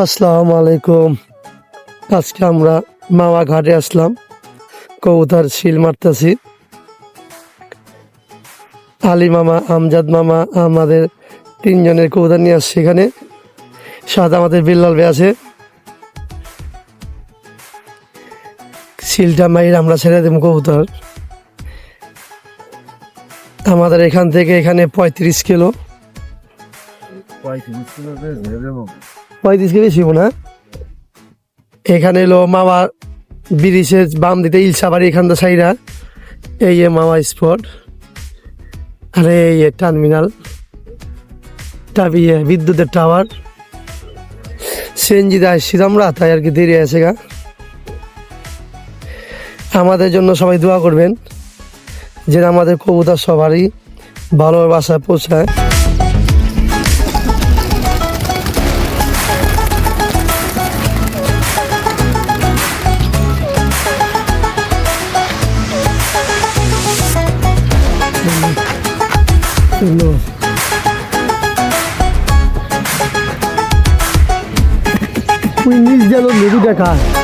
আসসালামু আলাইকুম আজকে আমরা মামা ঘাটে আসলাম, কবুতর শিল মারতেছি। আলী মামা, আমজাদ মামা, আমাদের তিনজনের কবুতর নিয়ে আসছে এখানে। সাথে আমাদের বিল্লাল বে আছে। শিলটা মাইর আমরা ছেড়ে দেব কবুতর। আমাদের এখান থেকে এখানে পঁয়ত্রিশ কিলো। পঁয়ত্রিশ কেজি ছিল না। এখানে এলো মামা ব্রিজের বাম দিতে ইলসাবাড়ি এখান থেকে সাইরা। এই যে মামা স্পট। আর এই যে টার্মিনাল। টাবিয়ে বিদ্যুতের টাওয়ার। সিএনজিতে আসছি আমরা, তাই আর কি দেরি আছে গা। আমাদের জন্য সবাই দোয়া করবেন যে আমাদের কবুতর সবারই ভালো বাসায় পৌঁছায়। তুই নিজ গেল মেরু দেখা দেখা।